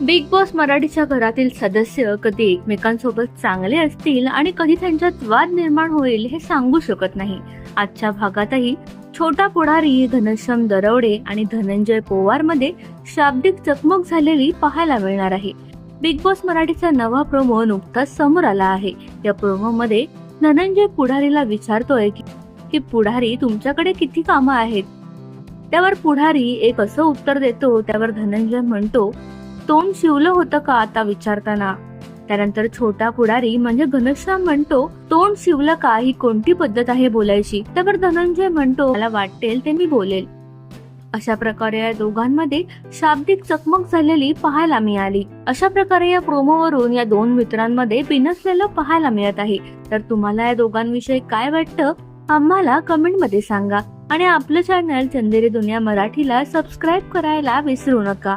Big boss मराठीच्या घरातील सदस्य कधी एकमेकांसोबत चांगले असतील आणि कधी त्यांच्यात वाद निर्माण होईल हे सांगू शकत नाही. आजच्या भागातही छोटा पुढारी घनश्याम दरवडे आणि धनंजय पोवारमध्ये शाब्दिक चकमक झालेली पाहायला मिळणार आहे. बिग बॉस मराठीचा नवा प्रोमो नुकताच समोर आला आहे. या प्रोमो मध्ये धनंजय पुढारीला विचारतोय की की पुढारी तुमच्याकडे किती कामं आहेत? त्यावर पुढारी एक असं उत्तर देतो त्यावर धनंजय म्हणतो तोंड शिवलं होतं का आता विचारताना? त्यानंतर छोटा पुढारी म्हणजे घनश्याम म्हणतो तोंड शिवलं का? ही कोणती पद्धत आहे बोलायची? त्यावर धनंजय म्हणतो मला वाटेल ते मी बोलेल. अशा प्रकारे या दोघांमध्ये शाब्दिक चकमक झालेली पाहायला मिळाली. अशा प्रकारे या प्रोमोवरून या दोन मित्रांमध्ये बिनसलेलं पाहायला मिळत आहे. तर तुम्हाला या दोघांविषयी काय वाटतं आम्हाला कमेंटमध्ये सांगा. आणि आपलं चॅनल चंदेरी दुनिया मराठीला सबस्क्राईब करायला विसरू नका.